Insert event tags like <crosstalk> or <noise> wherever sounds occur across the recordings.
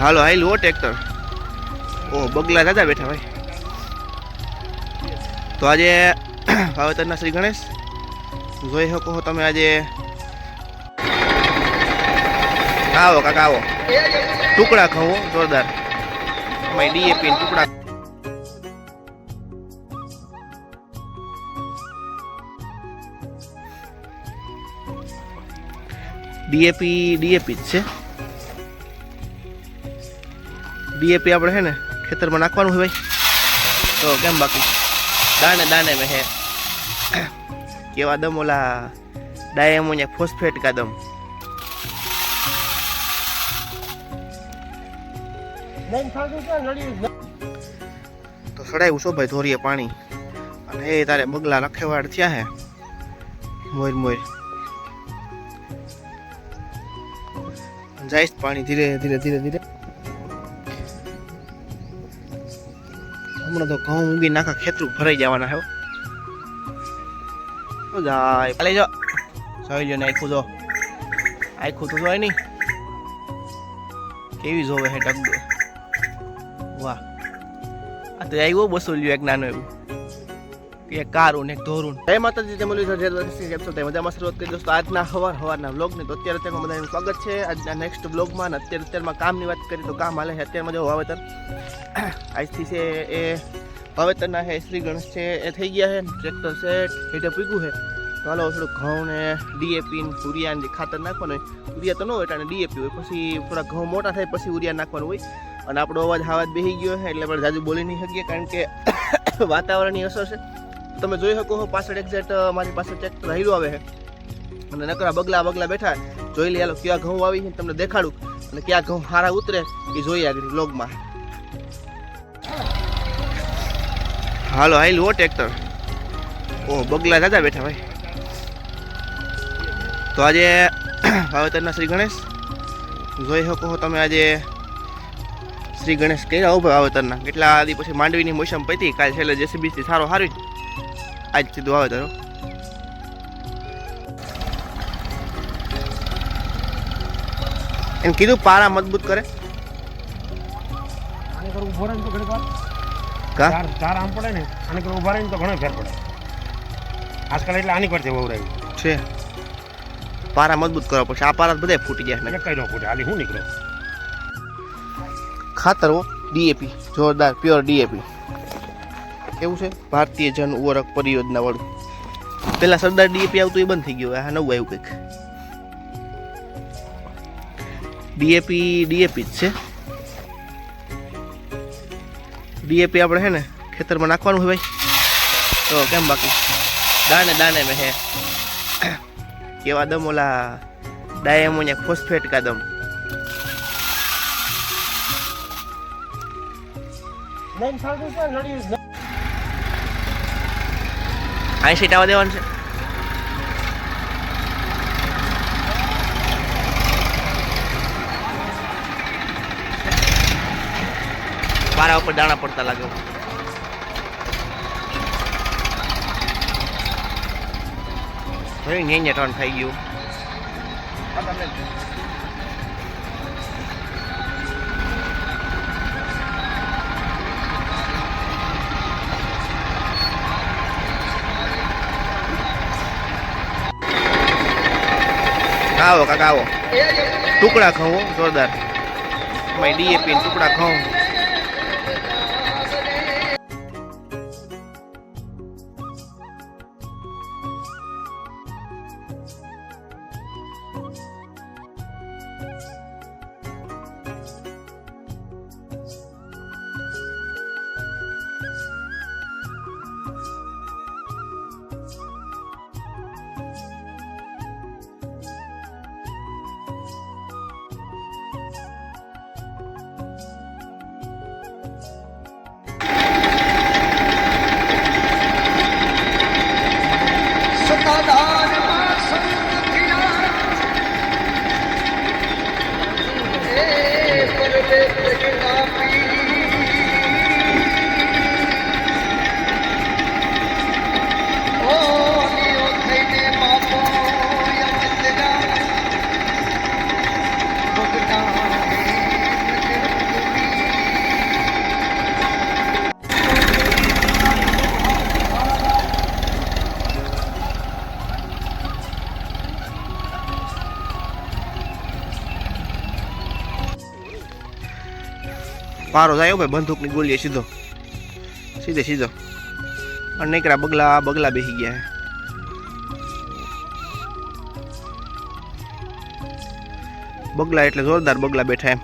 હાલો હાઈલું હો ટ્રેક્ટર. ઓ, બગલા દાદા બેઠા ભાઈ. તો આજે <clears throat> વાવેતરના શ્રી ગણેશ, જોઈ શકો છો તમે આજે. આવો કાકા આવો ટુકડા ખાવો, જોરદાર. અમારી ડીએપી ટુકડા. ડીએપી ડીએપી જ છે. ડીએપી આપણે છે ને ખેતરમાં નાખવાનું છે ભાઈ. તો કેમ બાકી? દાણે દાણે મેં હે. કેવા દમ ઓલા ડાયમોનિયા ફોસ્ફેટ કા દમ? તો સડાયું છો ભાઈ ધોરીએ પાણી. અને એ તારે બગલા લખેવાડ થયા હે. મોર મોર. જાઈશ પાણી ધીરે ધીરે ધીરે ધીરે. હમણાં તો ઘઉં ઊંઘી નાખા ખેતરું ભરાઈ જવાના હે જાય. કાલે જો. જોઈ લ્યો ને આખું જો. આખું તો જોય નહીં. કેવી જોવે હે ટક વાહ. આ તો આવ્યો બસો લ્યો એક નાનો એવું. એક કારું ને એક ધોરું જય માતાજી, જય જય કેમ છો? તે મજામાં શરૂઆત કરી દોસ્તો, આજના હવાર, હવારના વ્લોગની તો અત્યારે તેમાં બધાનું સ્વાગત છે. આજના નેક્સ્ટ વ્લોગમાં અને અત્યારે અત્યારમાં કામની વાત કરીએ તો કામ હાલે છે. અત્યારમાં જો વાવેતર <coughs> આજથી છે એ વાવેતરના છે શ્રી ગણેશ છે, એ થઈ ગયા છે. ટ્રેક્ટર છે, હેઠે પીગું છે. તો હાલો થોડું ઘઉં ને ડીએપી ને યુરિયા જે ખાતર નાખવાનું હોય ઉરિયા તો ન હોય એટલે ડીએપી હોય. પછી થોડા ઘઉં મોટા થાય, પછી ઉરિયા નાખવાનું હોય. અને આપણો અવાજ હાવાજ બેસી ગયો છે, એટલે આપણે જાજુ બોલી નહીં શકીએ, કારણ કે <coughs> વાતાવરણની અસર છે. તમે જોઈ શકો છો, પાછળ એક્ઝેક્ટ મારી પાસે ટ્રેક્ટર હાઈલું આવે છે. અને નકરા બગલા બગલા બેઠા જોઈ લે, હાલો, કયા ઘઉં આવી છે, તમને દેખાડું. અને કયા ઘઉં સારા ઉતરે એ જોઈએ આગળ બ્લોગમાં હાલો હાઈલું હો ટ્રેક્ટર ઓ, બગલા દાદા બેઠા, ભાઈ. તો આજે <coughs> વાવેતરના શ્રી ગણેશ. જોઈ શકો છો તમે આજે શ્રી ગણેશ કર્યા ઊભા વાવેતરના. કેટલા દી પછી માંડવીની મોસમ પતી, કાલ છેલ્લે જેસીબીથી સારો હારી આજ સીધું વાવેતર હો. એને કીધું પારા મજબૂત કરે. આને કરું ઊભો રહે તો ઘણી વાર. ચાર ચાર આમ પડે ને આને કરું ઊભા રહે તો ઘણો ફેર પડે. આજકાલ એટલે આની પરથી વહુ રહ્યું છે. પારા મજબૂત કરવા પડશે આ પારા બધા ફૂટી જાય એટલે કઈ ન ફૂટે હાલી હું નીકળ્યો ખાતર ડીએપી જોરદાર પ્યોર ડીએપી કેવું છે? ભારતીય જન ઉર્વરક પરિયોજના વાળું. પેલા સરદાર ડીએપી આવતું એ બંધ થઈ ગયું. આ નવું આવ્યું કંઈક. ડીએપી ડીએપી જ છે. ડીએપી આપણે છે ને ખેતરમાં નાખવાનું હોય ભાઈ. તો કેમ બાકી? દાને દાને મેં હે. કેવા દમ ઓલા ડાયમોનિયા ફોસ્ફેટ કા દમ. નહીં સારું છે નડી અહીં સીટ દેવાનું છે પારા ઉપર દાણા પડતા લાગે ભાઈ ને ટર્ન થઈ ગયું આવો કાકા આવો. ટુકડા ખાવો જોરદાર. ડીએપી ટુકડા ખાઓ. પારો જાય ભાઈ, બંદૂકની ગોલીએ સીધો. સીધે સીધો. અને નીકળ્યા બગલા બગલા બેસી ગયા. બગલા એટલે જોરદાર બગલા બેઠા એમ.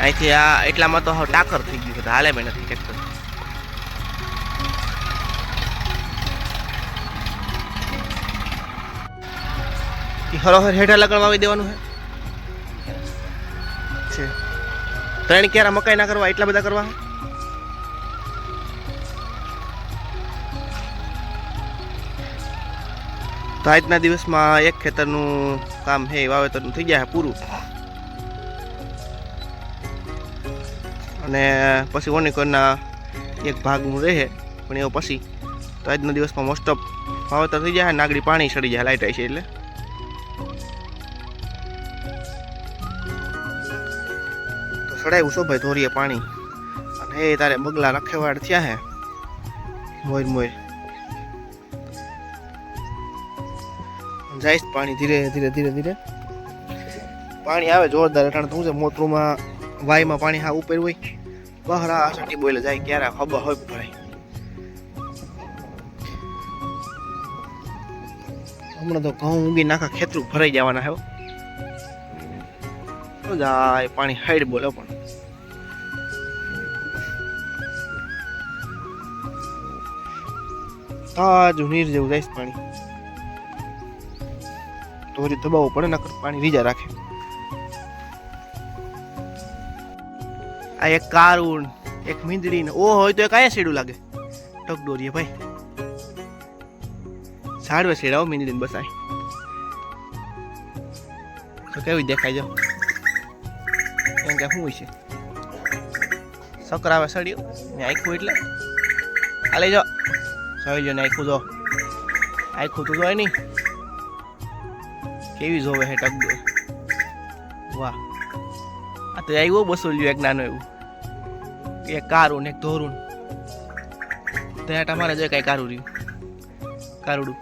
અહીંથી આ એટલામાં તો હવે ટાકર થઈ ગયું હાલે મેં નથી ટ્રેક્ટર ઈ હરોહર હેઠા લગણમાં આવી દેવાનું છે. ત્રણ ક્યારા મકાઈ ના કરવા, એટલા બધા કરવા તો આજના દિવસમાં એક ખેતરનું કામ છે વાવેતરનું થઈ જાય પૂરું. અને પછી ઓનિકોના એક ભાગનું રહે પણ એવો પછી. તો આજના દિવસમાં મોસ્ટ ઓફ વાવેતર થઈ જાય નાગડી પાણી સડી જાય, લાઈટ આવી છે એટલે. સડાયું છો ભાઈ ધોરીએ પાણી? અને એ તારે બગલા રખેવાડ થયા હે. મોર મોર. જાઈશ પાણી ધીરે ધીરે ધીરે ધીરે. પાણી આવે જોરદાર અટાણે તું છે મોટરમાં, વાયમાં પાણી હા ઉપર હોય. બહરા આસટી બોલે જાય ક્યારે ખબર હોય ભરાય હમણાં તો ઘઉં ઊંઘી નાખા ખેતરું ભરાઈ જવાના હે. જાય? પાણી હાઈડ બોલે પણ. તાજું નીર જેવું જાય પાણી. તોરી દબાવવું પડે, નકર પાણી રીજા રાખે. આ એક કારુણ, એક મીંદડી ને ઓ હોય તો એક આયા શેડું લાગે. ટકડોરીએ ભાઈ. ઝાડવે શેડાવો મીંદડી ને બસાય. તો કેવી દેખાય જો એમ કે શું છે? સકરાવે સડ્યું ને આખું એટલે. આ લઈ જાઓ. સળી જો ને આખું જો. આખું તો જોય નહીં. કેવી જોવે હે ટકડો વાહ. આ તો આવ્યો બસો લ્યો એક નાનો એવું. એક કારું ને એક ધોરું ત્યાં તમારે જોઈએ કઈ કારું રહ્યું. કારુડું.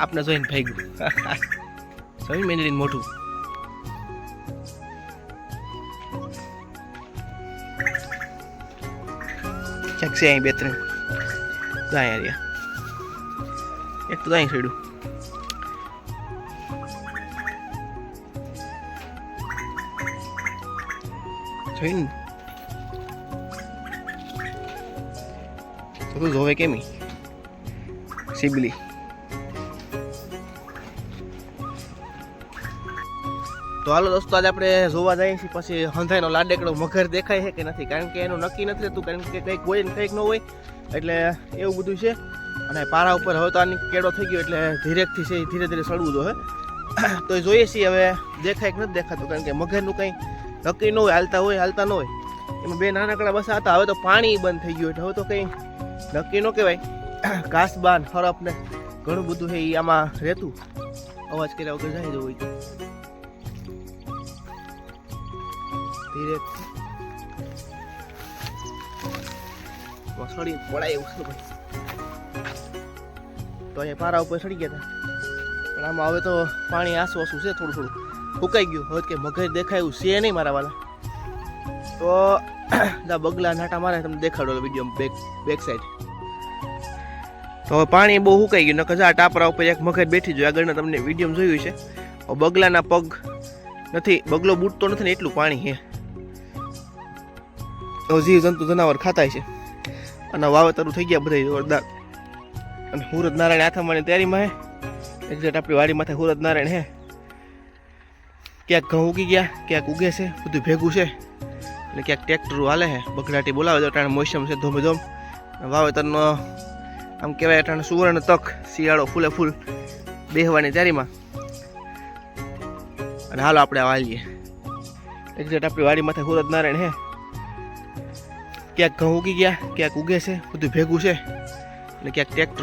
આપને જોઈને ભાઈ ગયું જોઈને <laughs> મેંદડીને મોઢું. ક્યાંક છે અહીં બે ત્રણ જાય રહ્યા એક તો અહીં છેડું જોઈને તો તું જોવે કેમી સિબલી તો હાલો દોસ્તો, આજે આપણે જોવા જઈએ છીએ પછી હંધાઈનો લાડેકડો મગર દેખાય છે કે નથી? કારણ કે એનું નક્કી નથી રહેતું, કારણ કે કંઈક હોય ને કંઈક ન હોય, એટલે એવું બધું છે. અને પારા ઉપર હવે તો આની કેળો થઈ ગયો, એટલે ધીરેકથી છે ધીરે ધીરે સડવું જોઈએ તો જોઈએ છીએ, હવે દેખાય કે નથી દેખાતું, કારણ કે મગરનું કંઈ નક્કી ન હોય, હાલતા હોય, હાલતા ન હોય. એમાં બે નાનકડા બસ હતા, હવે તો પાણી બંધ થઈ ગયું, એટલે હવે તો કંઈ નક્કી ન કહેવાય. <clears throat> ઘાસ, બાન, હરફ ને ઘણું બધું છે એ આમાં રહેતું. અવાજ કર્યા વગર જાય જવું હોય ધીરે સડી પડાય એવું તો અહીંયા પારા ઉપર સડી ગયા હતા. પણ આમાં હવે તો પાણી આસુ આસુ છે થોડું થોડું. ફૂકાઈ ગયું. હવે કે મગજ દેખાય એવું છે નહીં મારા વાલા. તો <clears throat> દા બગલા નાટા મારે તમને દેખાડો વીડિયો બેક બેક સાઈડ તો હવે પાણી બહુ સુકાઈ ગયું. નકર આ ટાપરા ઉપર એક મગજ બેઠી જોઈએ આગળના તમને વીડિયો જોયું છે બગલાના પગ નથી, બગલો બૂટતો નથી ને એટલું પાણી હવે જીવ જંતુ જનાવર ખાતાય છે. અને વાવેતરું થઈ ગયા બધા જોરદાર. અને હુરત નારાયણ આથમવાની તૈયારીમાં હે. એક્ઝેક્ટ આપણી વાડી માથે હુરત નારાયણ હે. ક્યાંક ઘઉં ઉગી ગયા, ક્યાંક ઉગે છે, બધું ભેગું છે. અને ક્યાંક ટ્રેક્ટરો હાલે છે બગડાટી બોલાવે છે, અટાણે મોસમ છે ધોમે ધોમ વાવેતરનો, આમ કહેવાય અટાણે સુવર્ણ તક, શિયાળો ફૂલે ફૂલ બેહવાની તૈયારીમાં. અને હાલો આપણે વાલીએ. એક્ઝેક્ટ આપણી વાડી માથે હુરત નારાયણ હે. ક્યાંક ઘઉં ઉગી ગયા ક્યાંક ઉગે છે બધું ભેગું છે. એટલે ક્યાંક ટ્રેક્ટર